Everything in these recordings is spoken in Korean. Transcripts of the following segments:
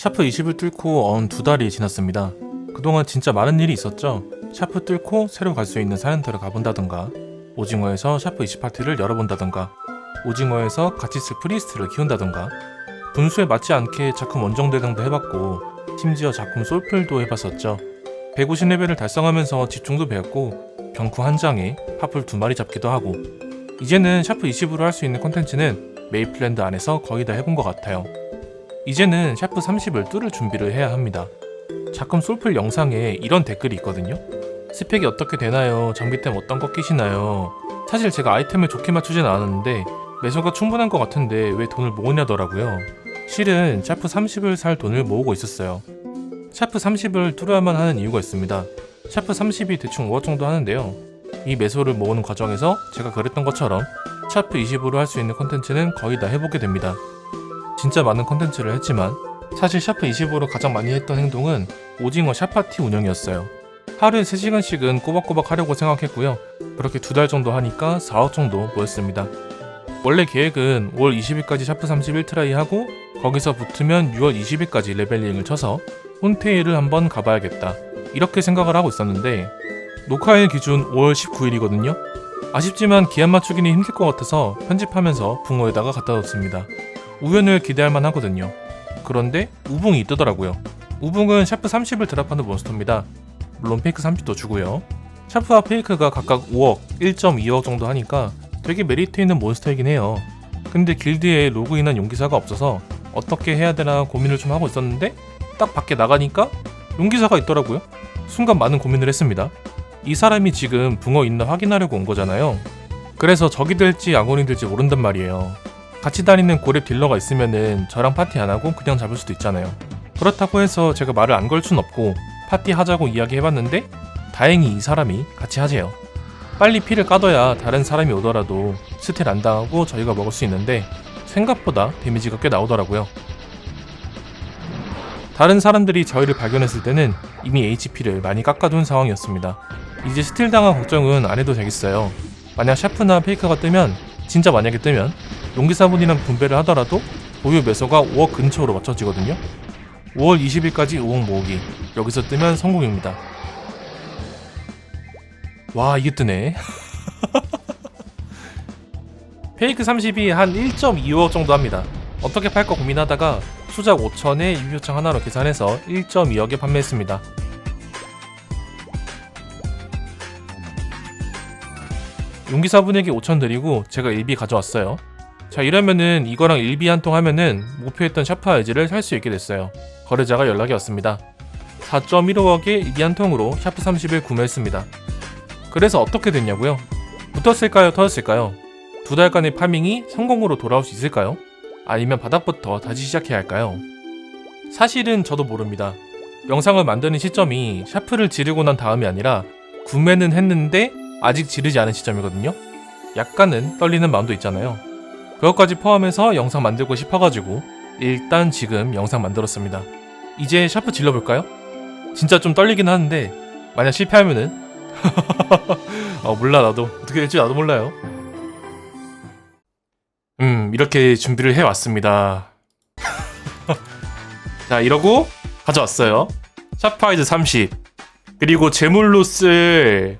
샤프 20을 뚫고 언 두 달이 지났습니다. 그동안 진짜 많은 일이 있었죠. 샤프 뚫고 새로 갈 수 있는 사연터를 가본다던가, 오징어에서 샤프 20 파티를 열어본다던가, 오징어에서 쓸 프리스트를 키운다던가, 분수에 맞지 않게 작품 원정 대강도 해봤고, 심지어 작품 솔플도 해봤었죠. 150레벨을 달성하면서 집중도 배웠고, 병쿠 한 장에 파풀 두 마리 잡기도 하고, 이제는 샤프 20으로 할 수 있는 콘텐츠는 메이플랜드 안에서 거의 다 해본 것 같아요. 이제는 샤프 30을 뚫을 준비를 해야 합니다. 작품 솔플 영상에 이런 댓글이 있거든요. 스펙이 어떻게 되나요? 장비템 어떤 거 끼시나요? 사실 제가 아이템을 좋게 맞추진 않았는데 매소가 충분한 것 같은데 왜 돈을 모으냐더라고요. 실은 샤프 30을 살 돈을 모으고 있었어요. 샤프 30을 뚫어야만 하는 이유가 있습니다. 샤프 30이 대충 5억 정도 하는데요. 이 매소를 모으는 과정에서 제가 그랬던 것처럼 샤프 20으로 할 수 있는 콘텐츠는 거의 다 해보게 됩니다. 진짜 많은 콘텐츠를 했지만 사실 샤프 20으로 가장 많이 했던 행동은 오징어 샤파티 운영이었어요. 하루에 3시간씩은 꼬박꼬박 하려고 생각했고요. 그렇게 두 달 정도 하니까 4억 정도 모였습니다. 원래 계획은 5월 20일까지 샤프 31 트라이 하고 거기서 붙으면 6월 20일까지 레벨링을 쳐서 혼테일을 한번 가봐야겠다. 이렇게 생각을 하고 있었는데 녹화일 기준 5월 19일이거든요. 아쉽지만 기한 맞추기는 힘들 것 같아서 편집하면서 붕어에다가 갖다 뒀습니다. 우연을 기대할 만 하거든요. 그런데 우붕이 뜨더라고요. 우붕은 샤프 30을 드랍하는 몬스터입니다. 물론 페이크 30도 주고요. 샤프와 페이크가 각각 5억, 1.2억 정도 하니까 되게 메리트 있는 몬스터이긴 해요. 근데 길드에 로그인한 용기사가 없어서 어떻게 해야 되나 고민을 좀 하고 있었는데 딱 밖에 나가니까 용기사가 있더라고요. 순간 많은 고민을 했습니다. 이 사람이 지금 붕어 있나 확인하려고 온 거잖아요. 그래서 적이 될지 악원이 될지 모른단 말이에요. 같이 다니는 고렙 딜러가 있으면은 저랑 파티 안 하고 그냥 잡을 수도 있잖아요. 그렇다고 해서 제가 말을 안 걸 순 없고 파티 하자고 이야기해봤는데 다행히 이 사람이 같이 하재요. 빨리 피를 까둬야 다른 사람이 오더라도 스틸 안 당하고 저희가 먹을 수 있는데 생각보다 데미지가 꽤 나오더라고요. 다른 사람들이 저희를 발견했을 때는 이미 HP를 많이 깎아둔 상황이었습니다. 이제 스틸 당한 걱정은 안 해도 되겠어요. 만약 샤프나 페이커가 뜨면 진짜 만약에 뜨면 용기사분이랑 분배를 하더라도 보유 매소가 5억 근처로 맞춰지거든요. 5월 20일까지 5억 모으기. 여기서 뜨면 성공입니다. 와 이게 뜨네. 페이크 30이 한 1.25억 정도 합니다. 어떻게 팔까 고민하다가 수작 5천에 유효창 하나로 계산해서 1.2억에 판매했습니다. 용기사분에게 5천 드리고 제가 일비 가져왔어요. 자 이러면은 이거랑 일비 한 통 하면은 목표했던 샤프 아이즈를 살 수 있게 됐어요. 거래자가 연락이 왔습니다. 4.15억에 일비 한 통으로 샤프 30을 구매했습니다. 그래서 어떻게 됐냐고요? 붙었을까요? 터졌을까요? 두 달간의 파밍이 성공으로 돌아올 수 있을까요? 아니면 바닥부터 다시 시작해야 할까요? 사실은 저도 모릅니다. 영상을 만드는 시점이 샤프를 지르고 난 다음이 아니라 구매는 했는데 아직 지르지 않은 시점이거든요. 약간은 떨리는 마음도 있잖아요. 그것까지 포함해서 영상 만들고 싶어가지고 일단 지금 영상 만들었습니다. 이제 샤프 질러볼까요? 진짜 좀 떨리긴 하는데 만약 실패하면은 어 몰라 나도 어떻게 될지 나도 몰라요. 음 이렇게 준비를 해왔습니다. 자 이러고 가져왔어요. 샤파이즈 30 그리고 제물로 쓸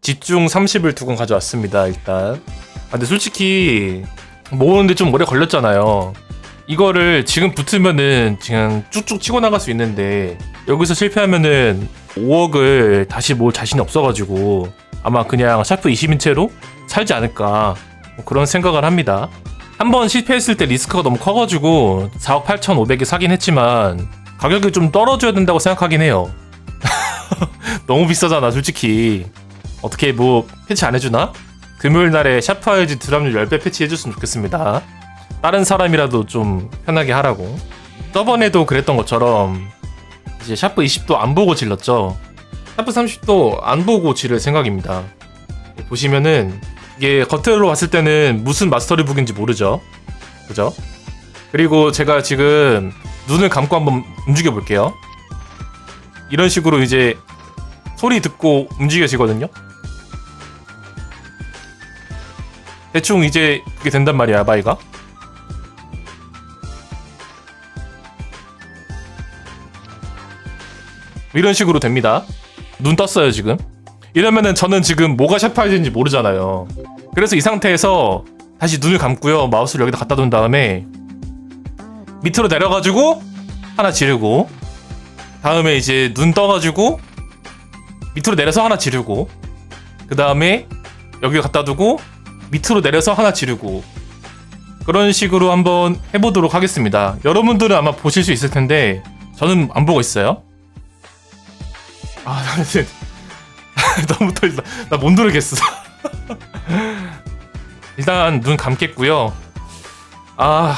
집중 30을 두건 가져왔습니다 일단 아, 근데 솔직히 모으는데 좀 오래 걸렸잖아요. 이거를 지금 붙으면은 그냥 쭉쭉 치고 나갈 수 있는데 여기서 실패하면은 5억을 다시 모을 자신이 없어가지고 아마 그냥 샤프 20인 채로 살지 않을까 뭐 그런 생각을 합니다. 한번 실패했을 때 리스크가 너무 커가지고 4억 8,500에 사긴 했지만 가격이 좀 떨어져야 된다고 생각하긴 해요. 너무 비싸잖아 솔직히. 어떻게 뭐 패치 안 해주나? 금요일 날에 샤프아이즈 드랍률 10배 패치 해줬으면 좋겠습니다. 다른 사람이라도 좀 편하게 하라고. 저번에도 그랬던 것처럼 이제 샤프 20도 안 보고 질렀죠. 샤프 30도 안 보고 지를 생각입니다. 보시면은 이게 겉으로 봤을 때는 무슨 마스터리 북인지 모르죠. 그죠? 그리고 제가 지금 눈을 감고 한번 움직여 볼게요. 이런 식으로 이제 소리 듣고 움직여지거든요. 대충 이제 그게 된단 말이야, 마이가. 이런 식으로 됩니다. 눈 떴어요 지금. 이러면은 저는 지금 뭐가 샤프해지는지 모르잖아요. 그래서 이 상태에서 다시 눈을 감고요. 마우스를 여기다 갖다 둔 다음에 밑으로 내려가지고 하나 지르고 다음에 이제 눈 떠가지고 밑으로 내려서 하나 지르고 그 다음에 여기 갖다 두고 밑으로 내려서 하나 지르고 그런 식으로 한번 해보도록 하겠습니다. 여러분들은 아마 보실 수 있을 텐데 저는 안 보고 있어요. 아 나는 너무 떨린다. 나 못 누르겠어. 일단 눈 감겠고요. 아.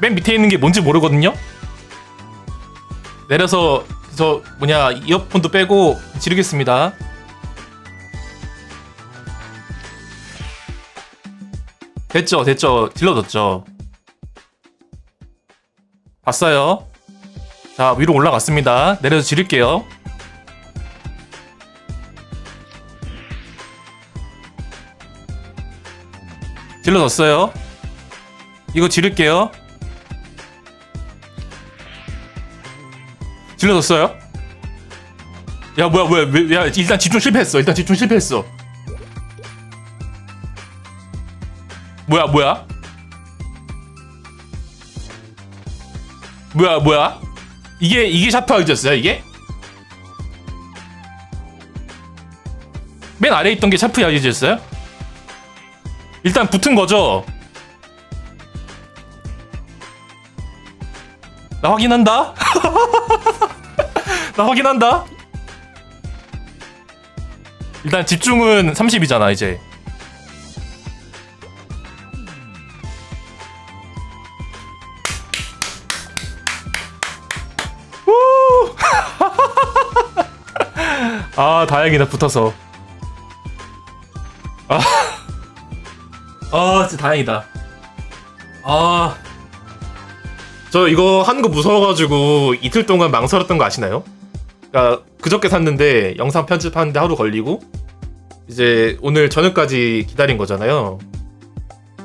맨 밑에 있는 게 뭔지 모르거든요. 내려서 저 뭐냐 이어폰도 빼고 지르겠습니다. 됐죠, 됐죠. 질러졌죠. 봤어요. 자 위로 올라갔습니다. 내려서 지를게요. 질러졌어요. 이거 지를게요. 질러졌어요? 야 뭐야 뭐야 왜, 야 일단 집중 실패했어. 일단 집중 실패했어. 뭐야 뭐야? 뭐야 뭐야? 이게 이게 샤프 아이디였어요 이게? 맨 아래에 있던 게 샤프 아이디였어요? 일단 붙은 거죠. 나 확인한다. 나 확인한다. 일단 집중은 30이잖아 이제. 아 다행이다 붙어서. 아, 아 진짜 다행이다. 아. 저 이거 하는 거 무서워가지고 이틀 동안 망설였던 거 아시나요? 그니까 그저께 샀는데 영상 편집하는데 하루 걸리고 이제 오늘 저녁까지 기다린 거잖아요.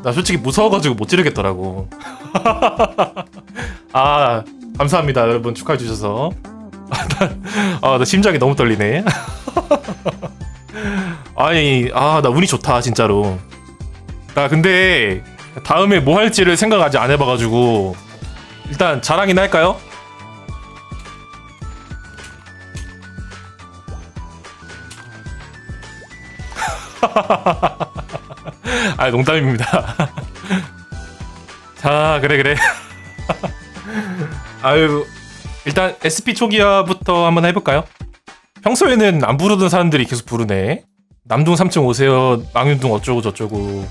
나 솔직히 무서워가지고 못 지르겠더라고. 아 감사합니다 여러분 축하해 주셔서. 아 나 심장이 너무 떨리네. 아니 아 나 운이 좋다 진짜로. 나 근데 다음에 뭐 할지를 생각 아직 안 해봐가지고 일단 자랑이나 할까요? 아 농담입니다. 자 그래 그래. 아유 일단 SP 초기화부터 한번 해볼까요? 평소에는 안 부르던 사람들이 계속 부르네. 남동 3층 오세요. 망윤동 어쩌고 저쩌고.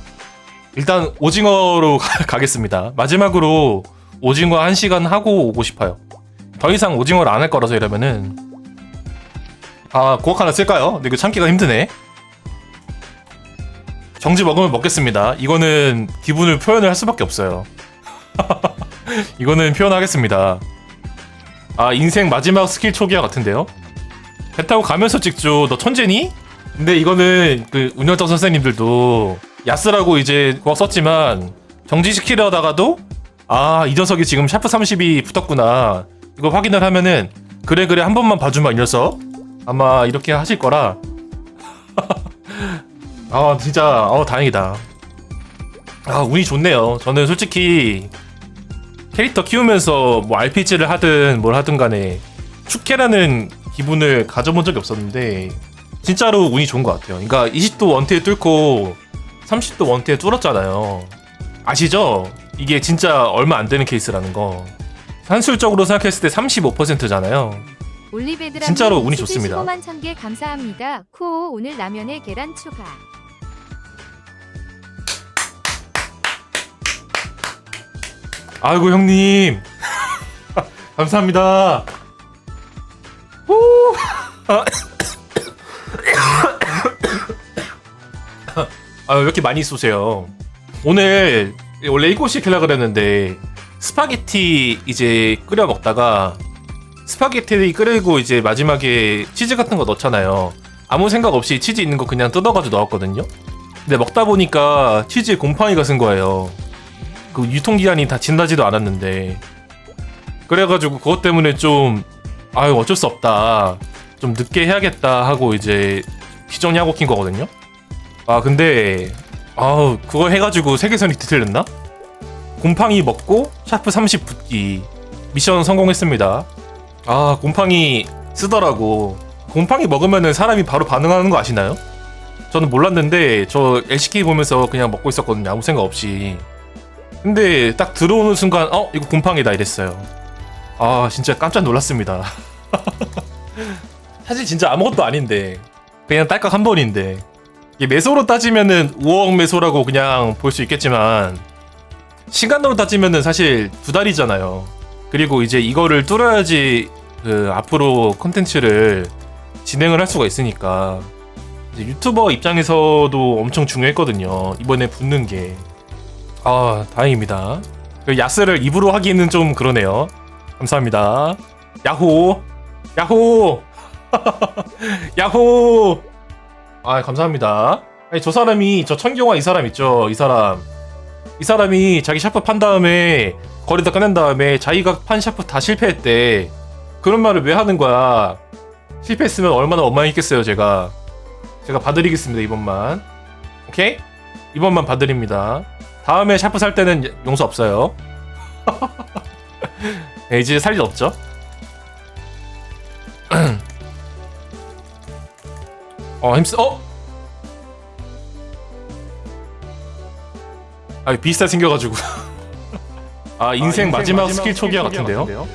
일단 오징어로 가겠습니다. 마지막으로 오징어 1시간 하고 오고 싶어요. 더 이상 오징어를 안 할 거라서 이러면은 아 고학 하나 쓸까요? 근데 이거 참기가 힘드네. 정지 먹으면 먹겠습니다. 이거는 기분을 표현을 할 수밖에 없어요. 이거는 표현하겠습니다. 아 인생 마지막 스킬 초기화 같은데요? 배 타고 가면서 찍죠. 너 천재니? 근데 이거는 그 운영자 선생님들도 야스라고 이제 고학 썼지만 정지시키려다가도 아 이 녀석이 지금 샤프 30이 붙었구나 이거 확인을 하면은 그래 그래 한 번만 봐주마 이 녀석 아마 이렇게 하실 거라 아 진짜 어 다행이다 아 운이 좋네요 저는 솔직히 캐릭터 키우면서 뭐 RPG를 하든 뭘 하든 간에 축캐라는 기분을 가져본 적이 없었는데 진짜로 운이 좋은 것 같아요 그러니까 20도 원태에 뚫고 30도 원태에 뚫었잖아요 아시죠? 이게 진짜 얼마 안 되는 케이스라는 거 산술적으로 생각했을 때 35%잖아요 올리베드라 진짜로 운이 좋습니다. 15만 천개 감사합니다. 쿠오 오늘 라면에 계란 추가. 아이고 형님 감사합니다 오! 아, 왜 이렇게 많이 쏘세요? 오늘 원래 7시에 킬라 그랬는데 스파게티 이제 끓여 먹다가 스파게티 끓이고 이제 마지막에 치즈 같은 거 넣잖아요. 아무 생각 없이 치즈 있는 거 그냥 뜯어가지고 넣었거든요. 근데 먹다 보니까 치즈에 곰팡이가 쓴 거예요. 그 유통기한이 다 지나지도 않았는데 그래가지고 그것 때문에 좀 아유 어쩔 수 없다. 좀 늦게 해야겠다 하고 이제 기존이 하고 킨 거거든요. 아 근데 아우 그거 해가지고 세계선이 뒤틀렸나? 곰팡이 먹고 샤프 30 붙기 미션 성공했습니다. 아 곰팡이 쓰더라고. 곰팡이 먹으면은 사람이 바로 반응하는 거 아시나요? 저는 몰랐는데 저 LCK 보면서 그냥 먹고 있었거든요. 아무 생각 없이 근데 딱 들어오는 순간 어 이거 곰팡이다 이랬어요. 아 진짜 깜짝 놀랐습니다. 사실 진짜 아무것도 아닌데 그냥 딸깍 한 번인데 이게 매소로 따지면은 5억 매소라고 그냥 볼 수 있겠지만 시간으로 따지면은 사실 두 달이잖아요. 그리고 이제 이거를 뚫어야지 그 앞으로 콘텐츠를 진행을 할 수가 있으니까 유튜버 입장에서도 엄청 중요했거든요 이번에 붙는 게 아 다행입니다. 그 야스를 입으로 하기는 좀 그러네요. 감사합니다. 야호. 야호. 야호. 아 감사합니다. 아니 저 사람이 저 천경화 이 사람 있죠? 이 사람. 이 사람이 자기 샤프 판 다음에 거리다 꺼낸 다음에 자기가 판 샤프 다 실패했대. 그런 말을 왜 하는 거야? 실패했으면 얼마나 원망했겠어요 제가. 제가 봐드리겠습니다 이번만. 오케이? 이번만 봐드립니다 다음에 샤프 살 때는 용서 없어요 네, 이제 살 일 없죠 어 힘쓰 어? 아 비슷하게 생겨가지고 아 인생, 마지막, 스킬 초기화 같은데요?